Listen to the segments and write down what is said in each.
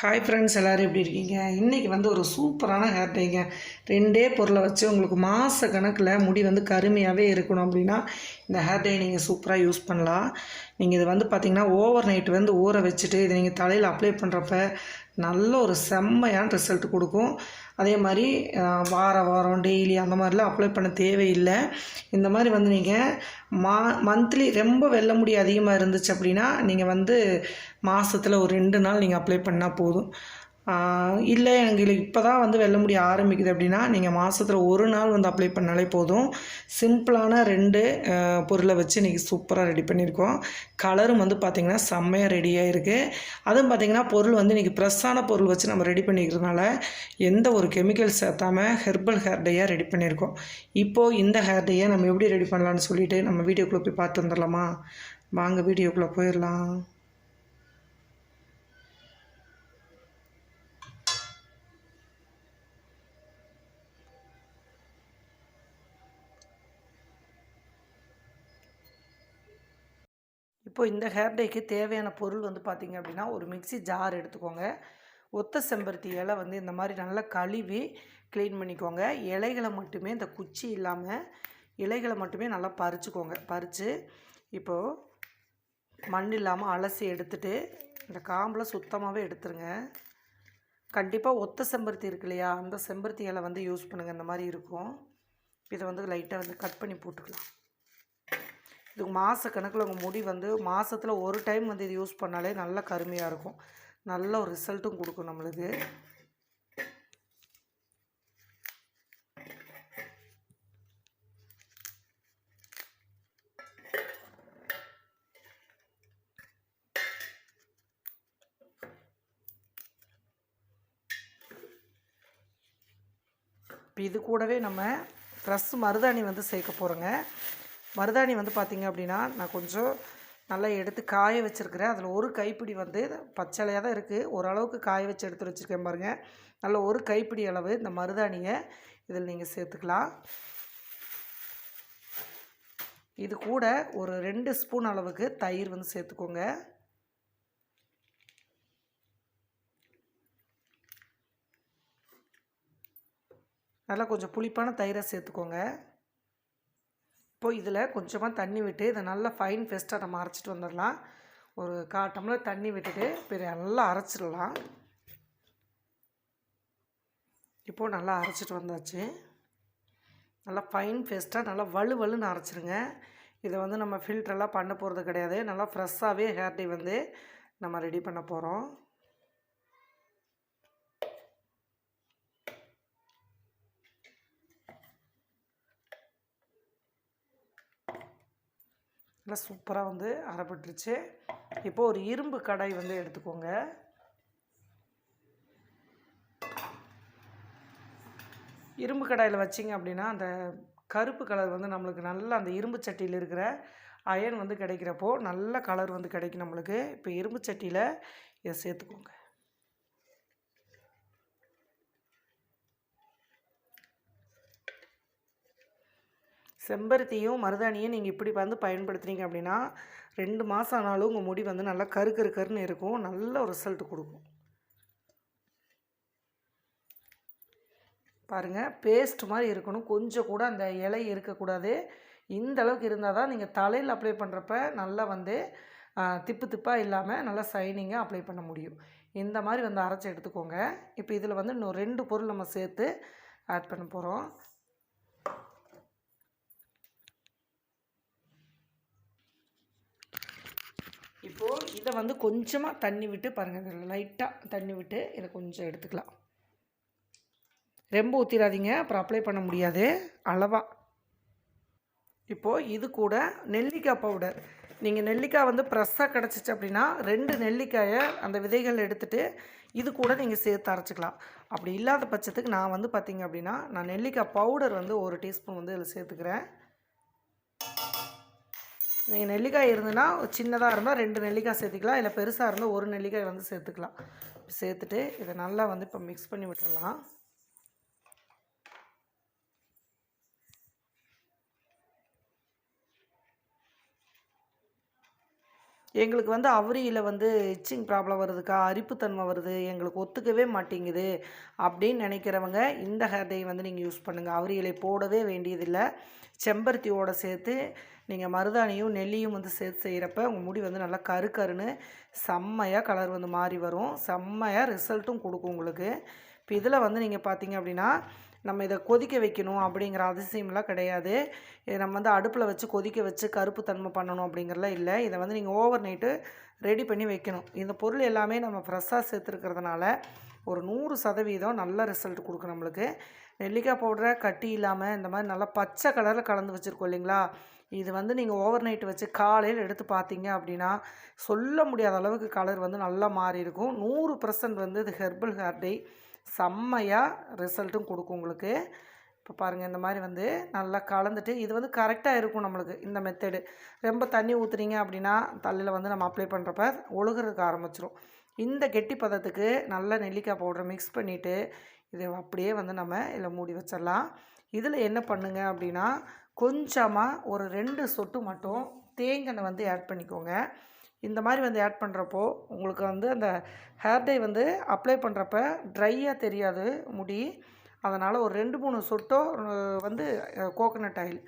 Hi friends எல்லோரும் எப்படி இருக்கீங்க? இன்றைக்கி வந்து ஒரு சூப்பரான ஹேர் டேங்க ரெண்டே பொருளை வச்சு உங்களுக்கு மாத கணக்கில் முடி வந்து கருமையாகவே இருக்கணும் அப்படின்னா இந்த ஹேர் டே நீங்கள் சூப்பராக யூஸ் பண்ணலாம். நீங்கள் இது வந்து பார்த்திங்கன்னா ஓவர் நைட் வந்து ஊற வச்சுட்டு இதை நீங்கள் தலையில் அப்ளை பண்ணுறப்ப நல்ல ஒரு செம்மையான ரிசல்ட் கொடுக்கும். அதே மாதிரி வார வாரம் டெய்லி அந்த மாதிரிலாம் அப்ளை பண்ண தேவையில்லை. இந்த மாதிரி வந்து நீங்கள் மா மந்த்லி ரொம்ப வெள்ள முடி அதிகமாக இருந்துச்சு அப்படின்னா நீங்கள் வந்து மாதத்தில் ஒரு ரெண்டு நாள் நீங்கள் அப்ளை பண்ணால் போதும். இல்லை எங்களுக்கு இப்போ தான் வந்து வெல்ல முடி ஆரம்பிக்குது அப்படின்னா நீங்கள் மாதத்தில் ஒரு நாள் வந்து அப்ளை பண்ணாலே போதும். சிம்பிளான ரெண்டு பொருளை வச்சு இன்றைக்கி சூப்பராக ரெடி பண்ணியிருக்கோம். கலரும் வந்து பார்த்திங்கன்னா செம்மையாக ரெடியாக இருக்குது அதுவும் பார்த்திங்கன்னா பொருள் வந்து இன்றைக்கி ப்ரெஸ்ஸான பொருள் வச்சு நம்ம ரெடி பண்ணிக்கிறதுனால எந்த ஒரு கெமிக்கல் சேர்த்தாமல் ஹெர்பல் ஹேர் டேயாக ரெடி பண்ணியிருக்கோம். இப்போது இந்த ஹேர் டேயை நம்ம எப்படி ரெடி பண்ணலான்னு சொல்லிவிட்டு நம்ம வீடியோக்குள்ளே போய் பார்த்து வந்துடலாமா? வாங்க வீடியோக்குள்ளே போயிடலாம். இப்போ இந்த ஹேர் டேக்கு தேவையான பொருள் வந்து பார்த்திங்க அப்படின்னா ஒரு மிக்ஸி ஜார் எடுத்துக்கோங்க. ஒத்த செம்பருத்தி இலை வந்து இந்த மாதிரி நல்லா கழுவி க்ளீன் பண்ணிக்கோங்க. இலைகளை மட்டுமே இந்த குச்சி இல்லாமல் இலைகளை மட்டுமே நல்லா பறிச்சுக்கோங்க. பறித்து இப்போது மண் இல்லாமல் அலசி எடுத்துட்டு இந்த காம்பில் சுத்தமாகவே எடுத்துருங்க. கண்டிப்பாக ஒத்த செம்பருத்தி இருக்கு இல்லையா? அந்த செம்பருத்தி இலை வந்து யூஸ் பண்ணுங்கள் இந்த மாதிரி இருக்கும். இதை வந்து லைட்டாக வந்து கட் பண்ணி போட்டுக்கலாம். இது மாத கணக்கில் உங்கள் முடி வந்து மாதத்தில் ஒரு டைம் வந்து இது யூஸ் பண்ணாலே நல்ல கருமையாக இருக்கும். நல்ல ஒரு ரிசல்ட்டும் கொடுக்கும் நம்மளுக்கு. இப்போ இது கூடவே நம்ம ஃப்ரெஷ் மருதாணி வந்து சேர்க்க போகிறோங்க மருதாணி வந்து பார்த்திங்க அப்படின்னா நான் கொஞ்சம் நல்லா எடுத்து காய வச்சுருக்கிறேன். அதில் ஒரு கைப்பிடி வந்து பச்சளையாக தான் இருக்குது ஓரளவுக்கு காய வச்சு எடுத்து வச்சுருக்கேன் பாருங்கள் நல்ல ஒரு கைப்பிடி அளவு இந்த மருதாணியை இதில் நீங்கள் சேர்த்துக்கலாம். இது கூட ஒரு ரெண்டு ஸ்பூன் அளவுக்கு தயிர் வந்து சேர்த்துக்கோங்க. நல்லா கொஞ்சம் புளிப்பான தயிரை சேர்த்துக்கோங்க. இப்போ இதில் கொஞ்சமாக தண்ணி விட்டு இதை நல்லா ஃபைன் ஃபெஸ்ட்டாக நம்ம அரைச்சிட்டு வந்துடலாம். ஒரு கா டம்ளர் தண்ணி விட்டுட்டு இப்போ நல்லா அரைச்சிடலாம். இப்போது நல்லா அரைச்சிட்டு வந்தாச்சு. நல்லா ஃபைன் ஃபெஸ்ட்டாக நல்லா வலு வலுன்னு அரைச்சிருங்க. இதை வந்து நம்ம ஃபில்டரெல்லாம் பண்ண போகிறது கிடையாது. நல்லா ஃப்ரெஷ்ஷாகவே ஹேர் டே வந்து நம்ம ரெடி பண்ண போகிறோம் நல்லா சூப்பராக வந்து அரைப்பட்டுருச்சு. இப்போ ஒரு இரும்பு கடாய் வந்து எடுத்துக்கோங்க. இரும்பு கடாயில் வச்சிங்க அப்படின்னா அந்த கருப்பு கலர் வந்து நம்மளுக்கு நல்லா அந்த இரும்பு சட்டியில் இருக்கிற அயன் வந்து கிடைக்கிறப்போ நல்ல கலர் வந்து கிடைக்கும் நம்மளுக்கு. இப்போ இரும்பு சட்டியில் இதை சேர்த்துக்கோங்க. செம்பருத்தியும் மருதாணியும் நீங்கள் இப்படி வந்து பயன்படுத்துனீங்க அப்படின்னா ரெண்டு மாதம் ஆனாலும் உங்கள் முடி வந்து நல்லா கரு கரு கருன்னு இருக்கும். நல்ல ஒரு ரிசல்ட் கொடுக்கும். பாருங்கள் பேஸ்ட் மாதிரி இருக்கணும். கொஞ்சம் கூட அந்த இலை இருக்கக்கூடாது. இந்த அளவுக்கு இருந்தால் தான் நீங்கள் தலையில் அப்ளை பண்ணுறப்ப நல்லா வந்து திப்பு திப்பாக இல்லாமல் நல்லா சைனிங்காக அப்ளை பண்ண முடியும். இந்த மாதிரி வந்து அரைச்சி எடுத்துக்கோங்க. இப்போ இதில் வந்து இன்னும் ரெண்டு பொருள் நம்ம சேர்த்து ஆட் பண்ண போகிறோம் இப்போது இதை வந்து கொஞ்சமாக தண்ணி விட்டு பாருங்கள் இதில் லைட்டாக தண்ணி விட்டு இதை கொஞ்சம் எடுத்துக்கலாம். ரொம்ப ஊற்றிடாதீங்க அப்புறம் அப்ளை பண்ண முடியாது அளவாக இப்போது இது கூட நெல்லிக்காய் பவுடர் நீங்கள் நெல்லிக்காய் வந்து ப்ரெஸ்ஸாக கிடச்சிச்சு அப்படின்னா ரெண்டு நெல்லிக்காயை அந்த விதைகள் எடுத்துகிட்டு இது கூட நீங்கள் சேர்த்து அரைச்சிக்கலாம். அப்படி இல்லாத பட்சத்துக்கு நான் வந்து பார்த்திங்க அப்படின்னா நான் நெல்லிக்காய் பவுடர் வந்து ஒரு டீஸ்பூன் வந்து இதில் சேர்த்துக்கிறேன். நீங்கள் நெல்லிக்காய் இருந்ததுன்னா சின்னதாக இருந்தால் ரெண்டு நெல்லிக்காய் சேர்த்துக்கலாம். இல்லை பெருசாக இருந்தால் ஒரு நெல்லிக்காய் வந்து சேர்த்துக்கலாம். சேர்த்துட்டு இதை நல்லா வந்து இப்போ மிக்ஸ் பண்ணி விட்டுறலாம். எங்களுக்கு வந்து அவுரியில் வந்து இச்சிங் ப்ராப்ளம் வருதுக்கா அரிப்புத்தன்மை வருது எங்களுக்கு ஒத்துக்கவே மாட்டேங்குது அப்படின்னு நினைக்கிறவங்க இந்த ஹேர் டை வந்து நீங்கள் யூஸ் பண்ணுங்கள் அவரியலை போடவே வேண்டியதில்லை. செம்பருத்தியோட சேர்த்து நீங்கள் மருதாணியும் நெல்லியும் வந்து சேர்த்து செய்கிறப்ப உங்கள் முடி வந்து நல்லா கரு கருன்னு செம்மையாக கலர் வந்து மாறி வரும். செம்மையாக ரிசல்ட்டும் கொடுக்கும் உங்களுக்கு. இப்போ இதில் வந்து நீங்கள் பார்த்தீங்க அப்படின்னா நம்ம இதை கொதிக்க வைக்கணும் அப்படிங்கிற அதிசயம்லாம் கிடையாது. இதை நம்ம வந்து அடுப்பில் வச்சு கொதிக்க வச்சு கருப்பு தன்மை பண்ணணும் அப்படிங்கிறலாம் இல்லை. இதை வந்து நீங்கள் ஓவர் நைட்டு ரெடி பண்ணி வைக்கணும். இந்த பொருள் எல்லாமே நம்ம ஃப்ரெஷ்ஷாக சேர்த்துருக்கிறதுனால ஒரு நூறு சதவீதம் நல்ல ரிசல்ட் கொடுக்கும் நம்மளுக்கு. நெல்லிக்காய் பவுடரை கட்டி இல்லாமல் இந்த மாதிரி நல்லா பச்சை கலரில் கலந்து வச்சுருக்கோம் இல்லைங்களா? இது வந்து நீங்கள் ஓவர் நைட் வச்சு காலையில் எடுத்து பார்த்தீங்க அப்படின்னா சொல்ல முடியாத அளவுக்கு கலர் வந்து நல்லா மாறி இருக்கும் நூறு பர்சன்ட் வந்து இது ஹெர்பல் ஹேர் செம்மையாக ரிசல்ட்டும் கொடுக்கும் உங்களுக்கு. இப்போ பாருங்கள் இந்த மாதிரி வந்து நல்லா கலந்துட்டு இது வந்து கரெக்டாக இருக்கும் நம்மளுக்கு இந்த மெத்தடு ரொம்ப தண்ணி ஊற்றுறீங்க அப்படின்னா தள்ளியில் வந்து நம்ம அப்ளை பண்ணுறப்ப ஒழுகிறதுக்கு ஆரம்பிச்சிரும். இந்த கெட்டி பதத்துக்கு நல்லா நெல்லிக்காய் பவுடர் மிக்ஸ் பண்ணிவிட்டு இதை அப்படியே வந்து நம்ம இதில் மூடி வச்சிடலாம். இதில் என்ன பண்ணுங்க அப்படின்னா கொஞ்சமாக ஒரு ரெண்டு சொட்டு மட்டும் தேங்காய் வந்து ஆட் பண்ணிக்கோங்க. இந்த மாதிரி வந்து ஆட் பண்ணுறப்போ உங்களுக்கு வந்து அந்த ஹேர் டை வந்து அப்ளை பண்ணுறப்ப ட்ரையாக தெரியாது முடி. அதனால் ஒரு ரெண்டு மூணு சொட்டோ வந்து கோகோனட் ஆயில்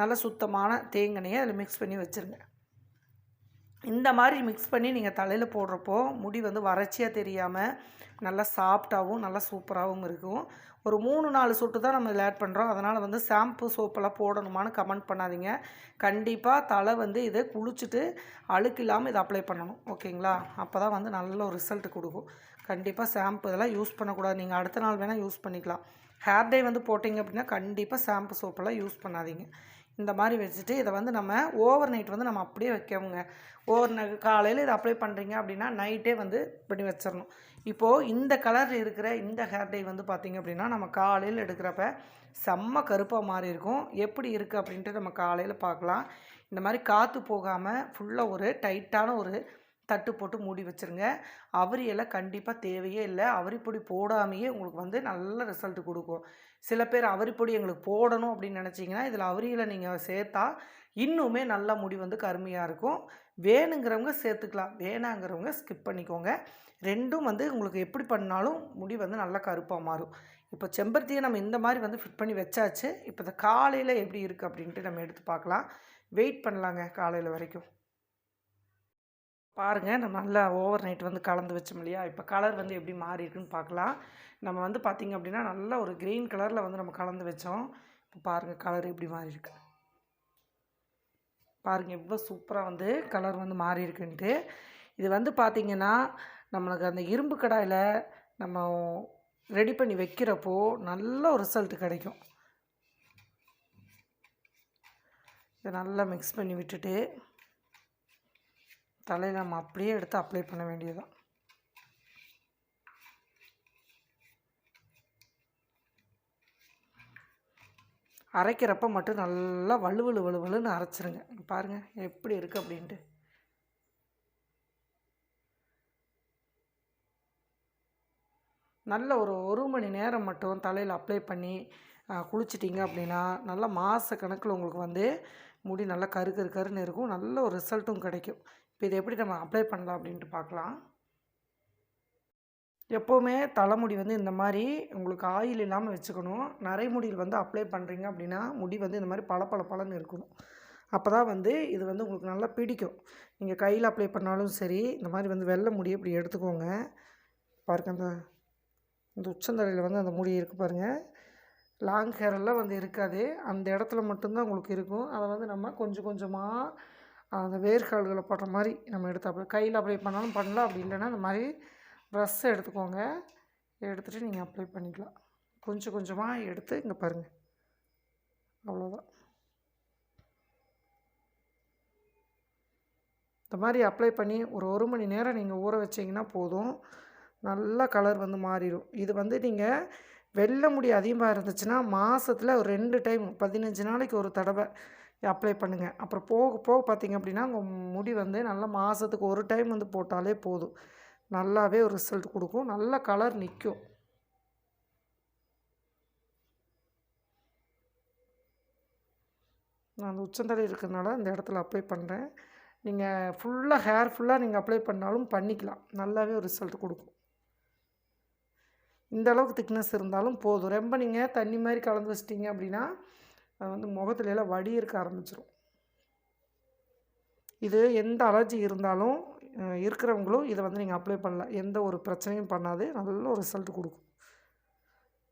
நல்ல சுத்தமான தேங்கனையை அதில் மிக்ஸ் பண்ணி வச்சுருங்க. இந்த மாதிரி மிக்ஸ் பண்ணி நீங்கள் தலையில் போடுறப்போ முடி வந்து வறட்சியாக தெரியாமல் நல்லா சாஃப்டாகவும் நல்லா சூப்பராகவும் இருக்கும். ஒரு மூணு நாலு சொட்டு தான் நம்ம இதில் ஆட் பண்ணுறோம் அதனால் வந்து ஷாம்பு சோப்பெல்லாம் போடணுமான்னு கமெண்ட் பண்ணாதீங்க. கண்டிப்பாக தலை வந்து இதை குளிச்சுட்டு அழுக்கு இல்லாமல் இதை அப்ளை பண்ணணும். ஓகேங்களா? அப்போ தான் வந்து நல்ல ஒரு ரிசல்ட் கொடுக்கும். கண்டிப்பாக ஷாம்பு இதெல்லாம் யூஸ் பண்ணக்கூடாது. நீங்கள் அடுத்த நாள் வேணால் யூஸ் பண்ணிக்கலாம். ஹேர் டே வந்து போட்டிங்க அப்படின்னா கண்டிப்பாக ஷாம்பு சோப்பெல்லாம் யூஸ் பண்ணாதீங்க. இந்த மாதிரி வச்சுட்டு இதை வந்து நம்ம ஓவர் நைட் வந்து நம்ம அப்படியே வைக்கவுங்க. ஓவர் நைட் காலையில் இதை அப்ளை பண்ணுறீங்க அப்படின்னா நைட்டே வந்து பண்ணி வச்சிடணும் இப்போது இந்த கலர் இருக்கிற இந்த ஹேர் டை வந்து பார்த்திங்க அப்படின்னா நம்ம காலையில் எடுக்கிறப்ப செம்ம கருப்பாக மாறி இருக்கும். எப்படி இருக்குது அப்படின்ட்டு நம்ம காலையில் பார்க்கலாம். இந்த மாதிரி காற்று போகாமல் ஃபுல்லாக ஒரு டைட்டான ஒரு தட்டு போட்டு மூடி வச்சுருங்க. அவரியெல்லாம் கண்டிப்பாக தேவையே இல்லை. அவரிப்பொடி போடாமையே உங்களுக்கு வந்து நல்ல ரிசல்ட் கொடுக்கும். சில பேர் அவரிப்பொடி எங்களுக்கு போடணும் அப்படின்னு நினச்சிங்கன்னா இதில் அவரியில் நீங்கள் சேர்த்தா இன்னுமே நல்ல முடி வந்து கருமையாக இருக்கும். வேணுங்கிறவங்க சேர்த்துக்கலாம். வேணாங்கிறவங்க ஸ்கிப் பண்ணிக்கோங்க. ரெண்டும் வந்து உங்களுக்கு எப்படி பண்ணாலும் முடி வந்து நல்லா கருப்பாக மாறும். இப்போ செம்பருத்தியை நம்ம இந்த மாதிரி வந்து ஃபிட் பண்ணி வச்சாச்சு. இப்போ இந்த காலையில் எப்படி இருக்குது அப்படின்ட்டு நம்ம எடுத்து பார்க்கலாம். வெயிட் பண்ணலாங்க காலையில் வரைக்கும். பாருங்கள் நம்ம நல்லா ஓவர் நைட் வந்து கலந்து வச்சோம் இல்லையா? இப்போ கலர் வந்து எப்படி மாறி இருக்குன்னு பார்க்கலாம் நம்ம வந்து பார்த்திங்க அப்படின்னா நல்லா ஒரு க்ரீன் கலரில் வந்து நம்ம கலந்து வச்சோம். இப்போ பாருங்கள் கலர் எப்படி மாறி இருக்கு. பாருங்கள் எவ்வளோ சூப்பராக வந்து கலர் வந்து மாறி இருக்குன்ட்டு. இது வந்து பார்த்திங்கன்னா நம்மளுக்கு அந்த இரும்பு கடாயில் நம்ம ரெடி பண்ணி வைக்கிறப்போ நல்ல ஒரு ரிசல்ட் கிடைக்கும். இதை நல்லா மிக்ஸ் பண்ணி விட்டுட்டு தலையில் நம்ம அப்படியே எடுத்து அப்ளை பண்ண வேண்டியதுதான். அரைக்கிறப்ப மட்டும் நல்லா வலுவலு வலுவலுன்னு அரைச்சிருங்க. பாருங்கள் எப்படி இருக்குது அப்படின்ட்டு. நல்ல ஒரு ஒரு மணி நேரம் மட்டும் தலையில் அப்ளை பண்ணி குளிச்சிட்டிங்க அப்படின்னா நல்லா மாத கணக்கில் உங்களுக்கு வந்து முடி நல்லா கரு கரு கருன்னு இருக்கும். நல்ல ஒரு ரிசல்ட்டும் கிடைக்கும். இப்போ இதை எப்படி நம்ம அப்ளை பண்ணலாம் அப்படின்ட்டு பார்க்கலாம். எப்போவுமே தலைமுடி வந்து இந்த மாதிரி உங்களுக்கு ஆயில் இல்லாமல் வச்சுக்கணும். நரைமுடியில் வந்து அப்ளை பண்ணுறீங்க அப்படின்னா முடி வந்து இந்த மாதிரி பல பள இருக்கணும். அப்போ தான் வந்து இது வந்து உங்களுக்கு நல்லா பிடிக்கும். நீங்கள் கையில் அப்ளை பண்ணாலும் சரி இந்த மாதிரி வந்து வெள்ளை முடி இப்படி எடுத்துக்கோங்க. பாருங்க அந்த இந்த உச்சந்தலையில் வந்து அந்த முடி இருக்குது பாருங்கள் லாங் ஹேர் எல்லாம் வந்து இருக்காது. அந்த இடத்துல மட்டும்தான் உங்களுக்கு இருக்கும். அதை வந்து நம்ம கொஞ்சம் கொஞ்சமாக அந்த வேர்கால்களை படுற மாதிரி நம்ம எடுத்து அப்ளை கையில் அப்ளை பண்ணாலும் பண்ணலாம். அப்படி இல்லைன்னா இந்த மாதிரி ப்ரஷ்ஷை எடுத்துக்கோங்க. எடுத்துகிட்டு நீங்கள் அப்ளை பண்ணிக்கலாம். கொஞ்சம் கொஞ்சமாக எடுத்து இங்கே பாருங்கள் அவ்வளோதான் இந்த மாதிரி அப்ளை பண்ணி ஒரு ஒரு மணி நேரம் நீங்கள் ஊற வச்சிங்கன்னா போதும். நல்லா கலர் வந்து மாறிடும். இது வந்து நீங்கள் வெள்ளை முடி அதிகமாக இருந்துச்சுன்னா மாதத்தில் ஒரு ரெண்டு டைம் பதினஞ்சு நாளைக்கு ஒரு தடவை அப்ளை பண்ணுங்கள் அப்புறம் போக போக பார்த்தீங்க அப்படின்னா உங்கள் முடி வந்து நல்லா மாதத்துக்கு ஒரு டைம் வந்து போட்டாலே போதும். நல்லாவே ஒரு ரிசல்ட் கொடுக்கும். நல்ல கலர் நிற்கும் நான் அந்த உச்சந்தலை இருக்கிறதுனால இந்த இடத்துல அப்ளை பண்ணுறேன் நீங்கள் ஃபுல்லாக ஹேர் ஃபுல்லாக நீங்கள் அப்ளை பண்ணாலும் பண்ணிக்கலாம். நல்லாவே ஒரு ரிசல்ட் கொடுக்கும். இந்த அளவுக்கு திக்னஸ் இருந்தாலும் போதும். ரொம்ப நீங்கள் தண்ணி மாதிரி கலந்து வச்சிட்டிங்க அப்படின்னா அது வந்து முகத்துல எல்லாம் வடி இருக்க ஆரம்பிச்சிடும் இது எந்த அலர்ஜி இருந்தாலும் இருக்கிறவங்களும் இதை வந்து நீங்கள் அப்ளை பண்ணலாம். எந்த ஒரு பிரச்சனையும் பண்ணாது. நல்ல ஒரு ரிசல்ட் கொடுக்கும்.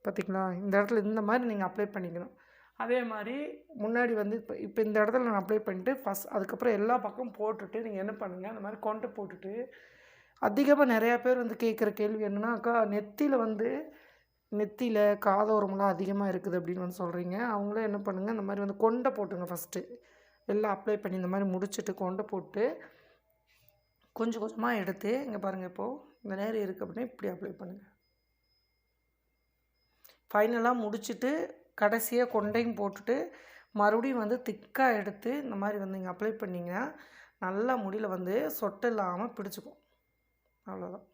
பார்த்திங்களா இந்த இடத்துல இந்த மாதிரி நீங்கள் அப்ளை பண்ணிக்கணும். அதே மாதிரி முன்னாடி வந்து இப்போ இப்போ இந்த இடத்துல நான் அப்ளை பண்ணிட்டு ஃபஸ்ட் அதுக்கப்புறம் எல்லா பக்கம் போட்டுட்டு நீங்கள் என்ன பண்ணுங்கள் அந்த மாதிரி கொண்டு போட்டுட்டு அதிகமாக நிறையா பேர் வந்து கேட்குற கேள்வி என்னன்னா அக்கா நெத்தியில் வந்து நெத்தியில் காதோரம்லாம் அதிகமாக இருக்குது அப்படின்னு வந்து சொல்கிறீங்க அவங்களே என்ன பண்ணுங்கள் இந்த மாதிரி வந்து கொண்டை போட்டுங்க ஃபஸ்ட்டு எல்லாம் அப்ளை பண்ணி இந்த மாதிரி முடிச்சுட்டு கொண்டை போட்டு கொஞ்சம் கொஞ்சமாக எடுத்து இங்கே பாருங்கள் இப்போது இந்த நேரம் இருக்குது அப்படின்னா இப்படி அப்ளை பண்ணுங்கள் ஃபைனலாக முடிச்சுட்டு கடைசியாக கொண்டையும் போட்டுட்டு மறுபடியும் வந்து திக்காக எடுத்து இந்த மாதிரி வந்து இங்கே அப்ளை பண்ணிங்கன்னா நல்லா முடியில் வந்து சொட்டு இல்லாமல் பிடிச்சிக்கும். அவ்வளோதான்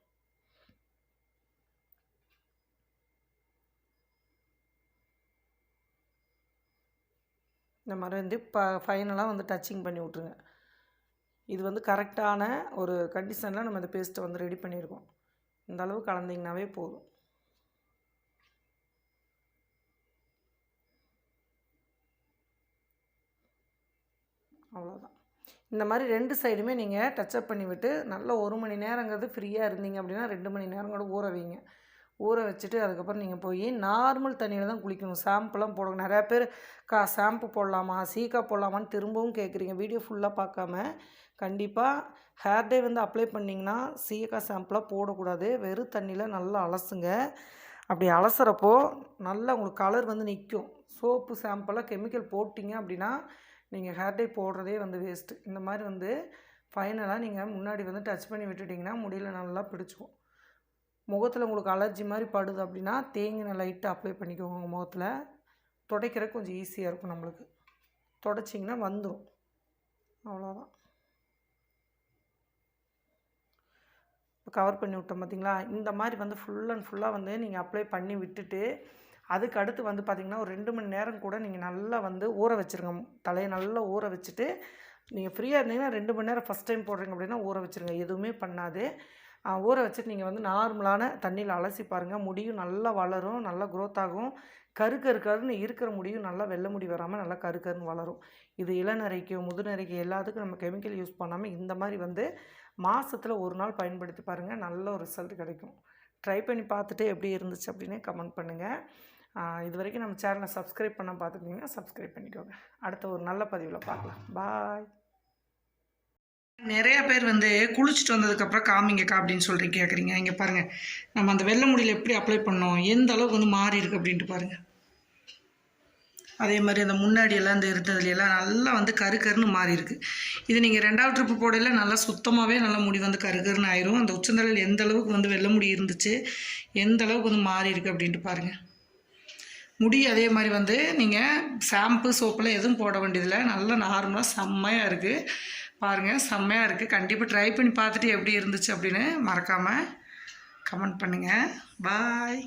இந்த மாதிரி வந்து ப ஃபைனலாக வந்து டச்சிங் பண்ணி விட்ருங்க இது வந்து கரெக்டான ஒரு கண்டிஷனில் நம்ம இந்த பேஸ்ட்டை வந்து ரெடி பண்ணியிருக்கோம். இந்த அளவு கலந்திங்கனாவே போதும். அவ்வளோதான் இந்த மாதிரி ரெண்டு சைடுமே நீங்கள் டச்சப் பண்ணி விட்டு நல்ல ஒரு மணி நேரங்கிறது ஃப்ரீயாக இருந்தீங்க அப்படின்னா ரெண்டு மணி நேரம் கூட ஊற வைங்க. ஊற வச்சுட்டு அதுக்கப்புறம் நீங்கள் போய் நார்மல் தண்ணியில் தான் குளிக்கணும். ஷாம்புலாம் போடணும். நிறையா பேர் கா ஷாம்பு போடலாமா சீக்கா போடலாமான்னு திரும்பவும் கேட்குறீங்க வீடியோ ஃபுல்லாக பார்க்காம கண்டிப்பாக ஹேர் டே வந்து அப்ளை பண்ணிங்கன்னா சீக்கா ஷாம்புலாம் போடக்கூடாது. வெறும் தண்ணியில் நல்லா அலசுங்க. அப்படி அலசுறப்போ நல்லா உங்களுக்கு கலர் வந்து நிற்கும் சோப்பு ஷாம்பெல்லாம் கெமிக்கல் போட்டிங்க அப்படின்னா நீங்கள் ஹேர் டே போடுறதே வந்து வேஸ்ட்டு இந்த மாதிரி வந்து ஃபைனலாக நீங்கள் முன்னாடி வந்து டச் பண்ணி விட்டுட்டிங்கன்னா முடியல நல்லா பிடிச்சிக்கும். முகத்தில் உங்களுக்கு அலர்ஜி மாதிரி படுது அப்படின்னா தேங்கின லைட்டாக அப்ளை பண்ணிக்கோங்க உங்கள் முகத்தில். துடைக்கிறதுக்கு கொஞ்சம் ஈஸியாக இருக்கும் நம்மளுக்கு. தொடச்சிங்கன்னா வந்துடும் அவ்வளோதான் இப்போ கவர் பண்ணி விட்டோம் பார்த்தீங்களா இந்த மாதிரி வந்து ஃபுல் அண்ட் ஃபுல்லாக வந்து நீங்கள் அப்ளை பண்ணி விட்டுட்டு அதுக்கு அடுத்து வந்து பார்த்திங்கன்னா ஒரு ரெண்டு மணி நேரம் கூட நீங்கள் நல்லா வந்து ஊற வச்சுருங்க. தலையை நல்லா ஊற வச்சுட்டு நீங்கள் ஃப்ரீயாக இருந்தீங்கன்னா ரெண்டு மணி நேரம் ஃபஸ்ட் டைம் போடுறீங்க அப்படின்னா ஊற வச்சுருங்க. எதுவுமே பண்ணாது. ஊற வச்சுட்டு நீங்கள் வந்து நார்மலான தண்ணியில் அலசி பாருங்கள் முடியும் நல்லா வளரும் நல்லா க்ரோத் ஆகும். கரு கரு கருன்னு இருக்கிற முடியும் நல்லா வெள்ளை முடி வராமல் நல்லா கரு கருன்னு வளரும். இது இளநரைக்கு முதுநரைக்கு எல்லாத்துக்கும் நம்ம கெமிக்கல் யூஸ் பண்ணாமல் இந்த மாதிரி வந்து மாதத்தில் ஒரு நாள் பயன்படுத்தி பாருங்கள் நல்ல ஒரு ரிசல்ட் கிடைக்கும். ட்ரை பண்ணி பார்த்துட்டு எப்படி இருந்துச்சு அப்படின்னு கமெண்ட் பண்ணுங்கள் இது வரைக்கும் நம்ம சேனலை சப்ஸ்கிரைப் பண்ண பார்த்துட்டிங்கன்னா சப்ஸ்கிரைப் பண்ணிக்கோங்க. அடுத்த ஒரு நல்ல பதிவில் பார்க்கலாம். பாய் நிறைய பேர் வந்து குளிச்சுட்டு வந்ததுக்கப்புறம் காமிங்கக்கா அப்படின்னு சொல்லிட்டு கேட்குறீங்க இங்கே பாருங்கள் நம்ம அந்த வெள்ளை முடியில் எப்படி அப்ளை பண்ணோம் எந்த அளவுக்கு வந்து மாறி இருக்குது அப்படின்ட்டு பாருங்கள் அதே மாதிரி அந்த முன்னாடியெல்லாம் இந்த இருந்ததுலையெல்லாம் நல்லா வந்து கரு கருன்னு மாறி இருக்குது இது நீங்கள் ரெண்டாவது ட்ரிப்பு போடையில் நல்லா சுத்தமாகவே நல்லா முடி வந்து கரு கருன்னு ஆயிரும். அந்த உச்சந்தலையில் எந்த அளவுக்கு வந்து வெள்ளை முடி இருந்துச்சு எந்த அளவுக்கு வந்து மாறி இருக்குது அப்படின்ட்டு பாருங்கள் முடி அதே மாதிரி வந்து நீங்கள் ஷாம்பு சோப்பெல்லாம் எதுவும் போட வேண்டியதில்லை. நல்லா நார்மலாக செம்மையாக இருக்குது பாருங்கள் செம்மையாக இருக்குது கண்டிப்பாக ட்ரை பண்ணி பார்த்துட்டு எப்படி இருந்துச்சு அப்படின்னு மறக்காமல் கமெண்ட் பண்ணுங்கள் பாய்